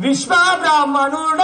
ವಿಶ್ವ ಬ್ರಾಹ್ಮಣುಡ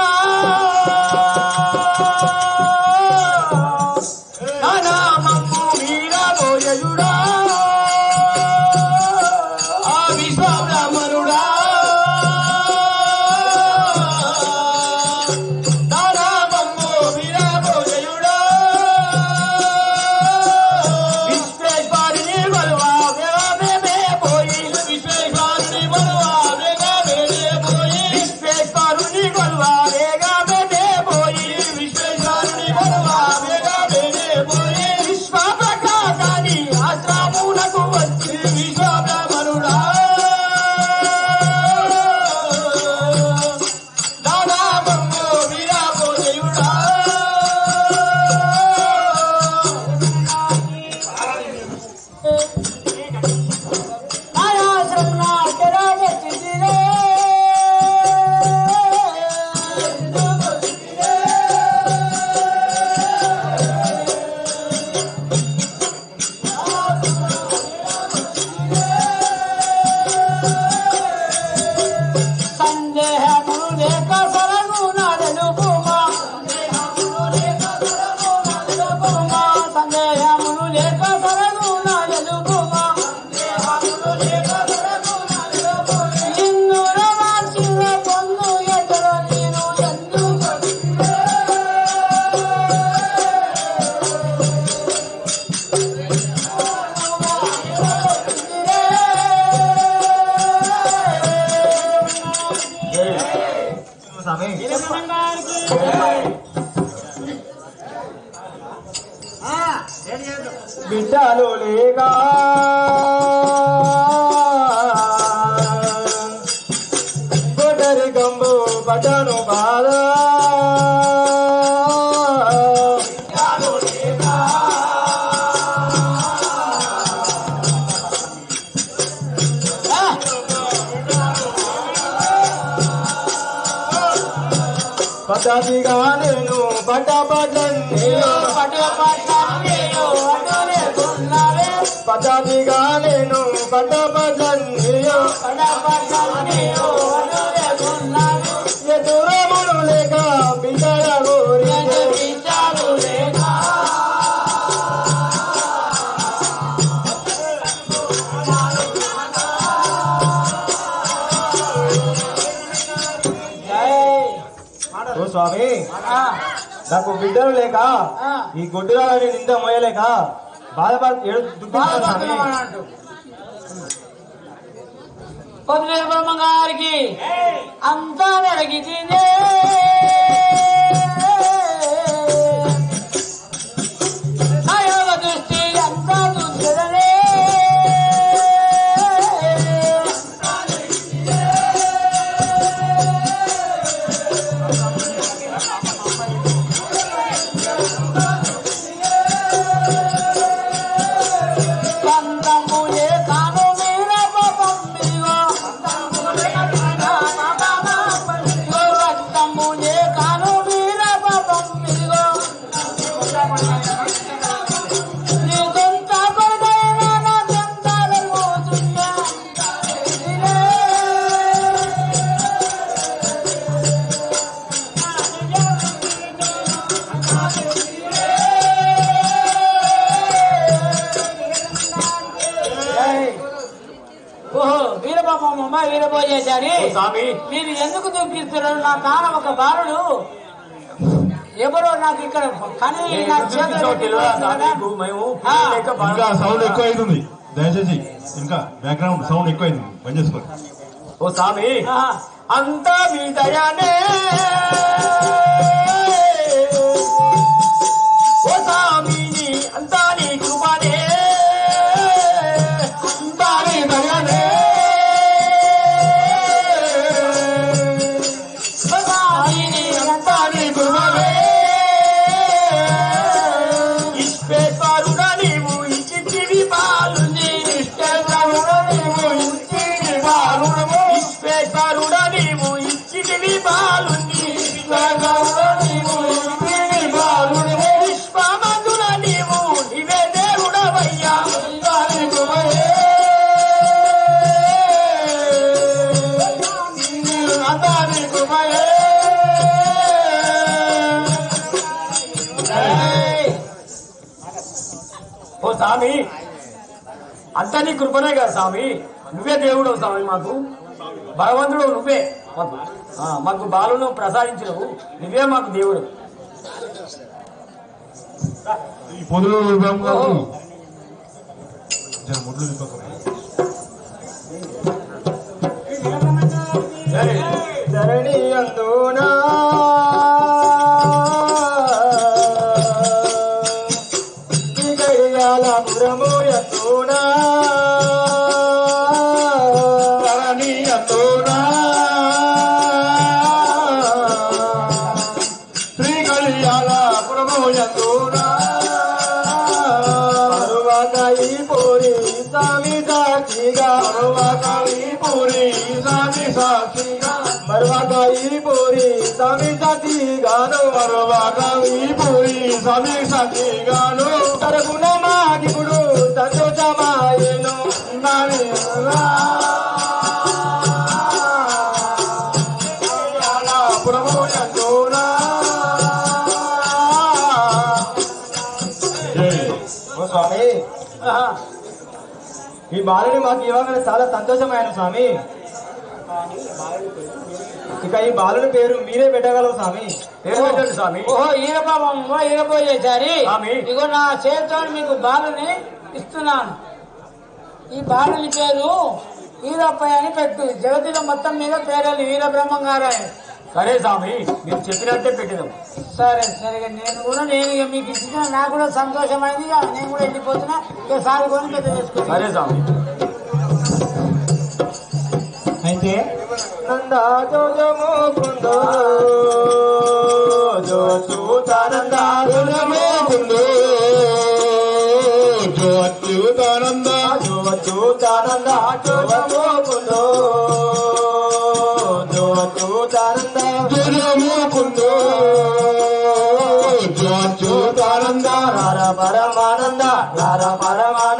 బిడ్డలు లేక కొడరి గంబు పటను బాధ పద్ధతిగా నేను పట పద్ధతిగా నేను పట లేక బిడ్డల స్వామి. నాకు బిడ్డలు లేక ఈ గొడ్డురాలని నింద మోయలేక బాధపడ కొద్దిగా బ్రహ్మ గారికి అంతా అడిగితేనే నా తాన ఒక బాలుడు? ఎవరో నాకు ఇక్కడ కానీ నా చేతిలో సౌండ్ ఎక్కువ అవుతుంది దయచేసి ఇంకా బ్యాక్గ్రౌండ్ సౌండ్ ఎక్కువ అవుతుంది బంద్ చేసుకోండి. ఓ స్వామి ఆహా. అంతా మీ దయానే. ఓ స్వామి అంతా నీ కృపనే కదా స్వామి. నువ్వే దేవుడు స్వామి మాకు. భగవంతుడు నువ్వే మాకు. బాలును ప్రసాదించినవు. నువ్వే మాకు దేవుడు. ఈ పోరి స్వామి సాక్షిగా పర్వకాళి పూరి సామి సాక్షిగా పరువకాయి పోరి స్వామి. సాక్షిగాను పర్వకాళి పూరి సామి సాక్షిగాను తరపున మాకిప్పుడు సంతోషమాయను నాని స్వామి ఈ బాలుని మాకు ఇవ్వగానే చాలా సంతోషమైన స్వామి. ఇక ఈ బాలుని పేరు మీరే పెట్టగలరు స్వామి. పేరు పెట్టండి స్వామి. ఓహో ఈరబాబమ్మ ఈరబోయేసారి. ఇగో నా చేతితో మీకు బాలుని ఇస్తున్నాను. ఈ బాలుని పేరు ఈరప్పయ్య అని పెట్టు. జగతిలో మొత్తం మీద పేరెళ్ళి వీరబ్రహ్మం గారాయన సరే స్వామి మీరు చెప్పినట్టే పెట్టినాం సరే సరే నేను కూడా నేను ఇక మీకు ఇచ్చిన నాకు కూడా సంతోషమైంది నేను కూడా వెళ్ళిపోతున్నా ఇక సారి కొని పెద్ద చేసుకుంటా సరే స్వామి అయితే నందా జోజము కుందో జో చూతానందా జోజము కుందో జో అచ్యుతానంద జో జోజము జో చూతానందా జయము కుందో జో అచ్యుతానంద రార పరమానంద రార పరమానంద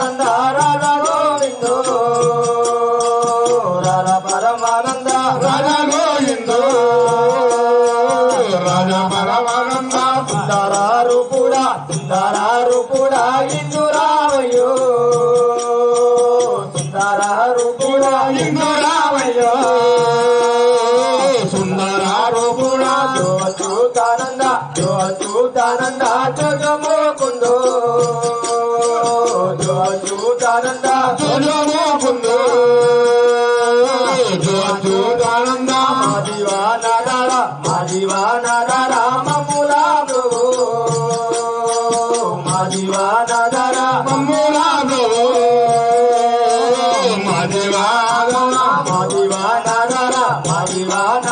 చూతానంద జో చూతానంద జగమో కుందో జో చూతానంద జయము కుందో జో అచ్యుతానంద మాదివా నదర మాదివా నదర మమ్ములా ప్రభు మాదివా నదర మమ్ములా ప్రభు మదివాదన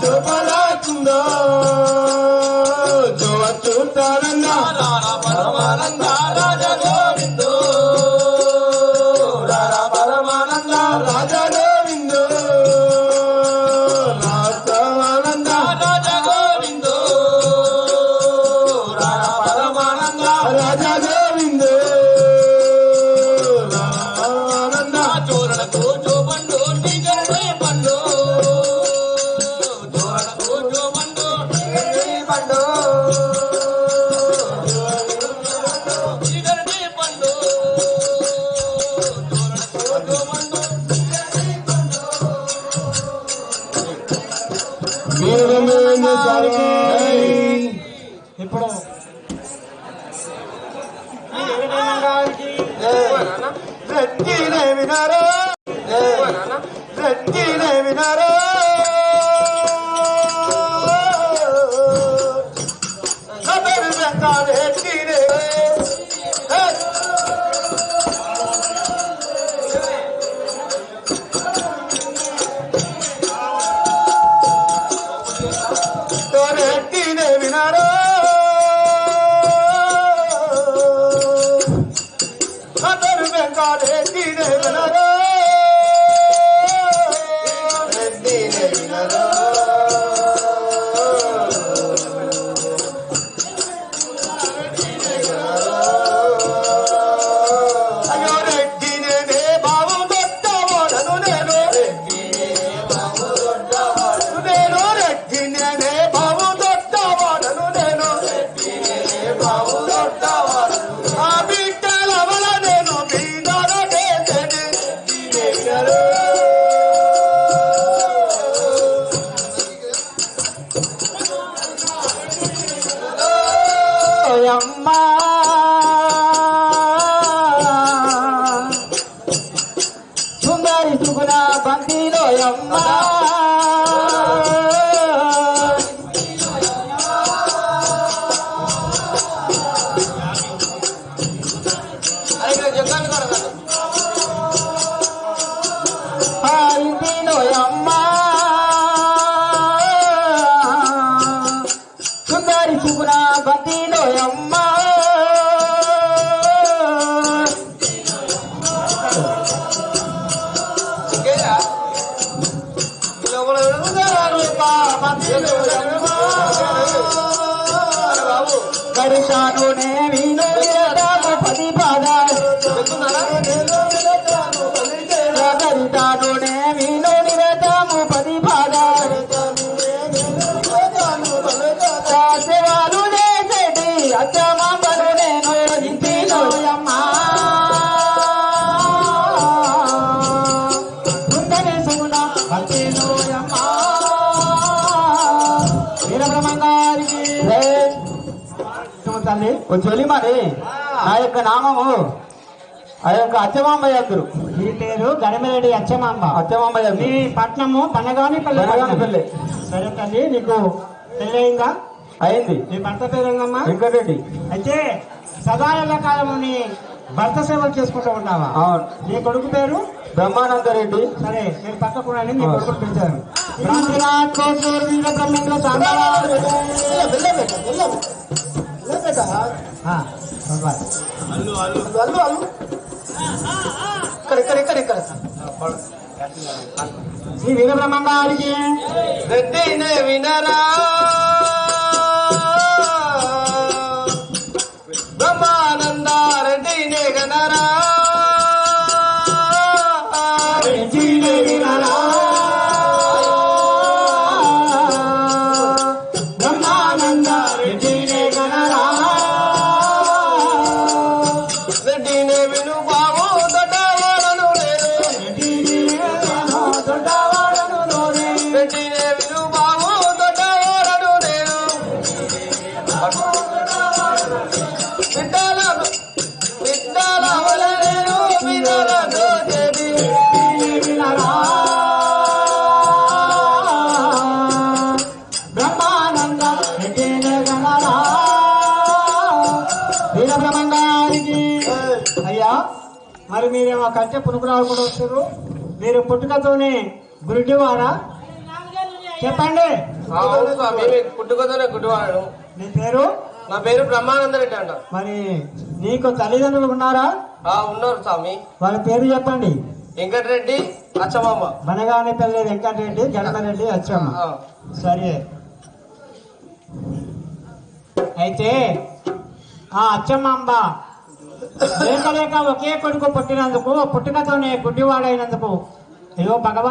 Chupala Kundo. matter. ਕਾਰੇ ਦੀਨੇ ਬਨਾਰਾ గడిచానునే వీణు నిరతాము పది పాదాలు చెల్లి మరి. నా యొక్క నామము ఆ యొక్క అచ్చమాంబయ్య అందరు మీ పేరు గణమిరెడ్డి అచ్చమాంబ. అచ్చమాంబయ్య మీ పట్నము పనగానిపల్లి పనగానిపల్లి. సరే తల్లి నీకు పెళ్ళయిందా? అయింది. మీ భర్త పేరేందమ్మా? వెంకటరెడ్డి. అయితే సదా కాలము నీ భర్త సేవలు చేసుకుంటూ ఉంటావా అవును. నీ కొడుకు పేరు? బ్రహ్మానంద రెడ్డి సరే మీరు పక్కకుండా ఆ. కొడుకు పిలిచారు. ಕೇಳ್ತಾ ಹಾ ಅಲ್ಲು ಅಲ್ಲು ಅಲ್ಲು ಕರೆ ಕರೆ ಕರೆ ಕರೆ ಈ ವಿನ ಬ್ರಹ್ಮಣ್ಣ ಅವರಿಗೆ ಗದ್ದೆಯ ವಿನರಾ కంచె పునుకురాలు కూడా వచ్చారు మీరు పుట్టుకతోనే గురుడివారా చెప్పండి. పుట్టుకతోనే గుడ్డివాడు. మీ పేరు? నా పేరు బ్రహ్మానంద రెడ్డి అంట. మరి నీకు తల్లిదండ్రులు ఉన్నారా? ఉన్నారు స్వామి. వాళ్ళ పేరు చెప్పండి. వెంకటరెడ్డి అచ్చమామ. బనగానే పల్లి వెంకటరెడ్డి గణపరెడ్డి అచ్చమ్మ. సరే. అయితే ఆ అచ్చమ్మాంబ లేక లేక ఒకే కొడుకు పుట్టినందుకు పుట్టుకతోనే గుడ్డివాడైనందుకు. ఏదో భగవాన్